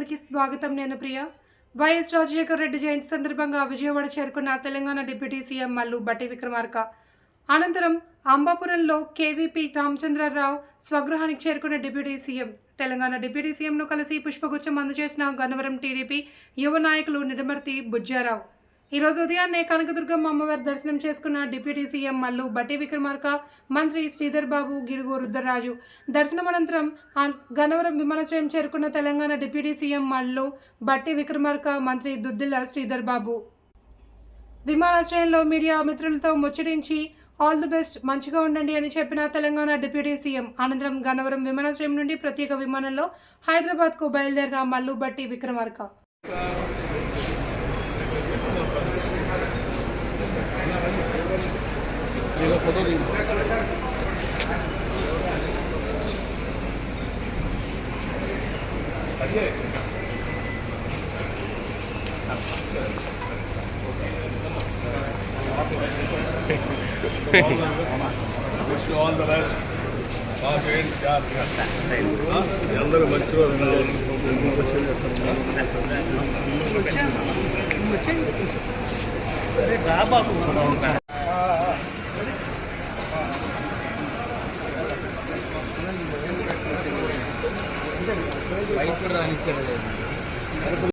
స్వాగతం నేను ప్రియ. వైఎస్ రాజశేఖర రెడ్డి జయంతి సందర్భంగా విజయవాడ చేరుకున్న తెలంగాణ డిప్యూటీ సీఎం మల్లు బట్టి విక్రమార్క. అనంతరం అంబాపురంలో కేవీపీ రామచంద్రరావు స్వగృహానికి చేరుకున్న డిప్యూటీ సీఎం తెలంగాణ డిప్యూటీ సీఎంను కలిసి పుష్పగుచ్చం అందజేసిన గన్నవరం టీడీపీ యువ నాయకులు నిడమర్తి బుజ్జారావు. ఈ రోజు ఉదయాన్నే కనకదుర్గమ్మ అమ్మవారి దర్శనం చేసుకున్న డిప్యూటీ సీఎం మల్లు బట్టి విక్రమార్క మంత్రి శ్రీధర్ బాబు గిడుగు రుద్రరాజు. దర్శనం అనంతరం గన్నవరం విమానాశ్రయం చేరుకున్న తెలంగాణ డిప్యూటీ సీఎం మల్లు బట్టి విక్రమార్క మంత్రి దుద్దిల్ల శ్రీధర్ బాబు. విమానాశ్రయంలో మీడియా మిత్రులతో ముచ్చటించి ఆల్ ది బెస్ట్ మంచిగా ఉండండి అని చెప్పిన తెలంగాణ డిప్యూటీ సీఎం అనంతరం గన్నవరం విమానాశ్రయం నుండి ప్రత్యేక విమానంలో హైదరాబాద్కు బయలుదేరిన మల్లు బట్టి Vikramarka. Llega foto de... Wish you all the best. అందరూ మంచివాళ్ళు వచ్చి రాబాబు బయట రానిచ్చారు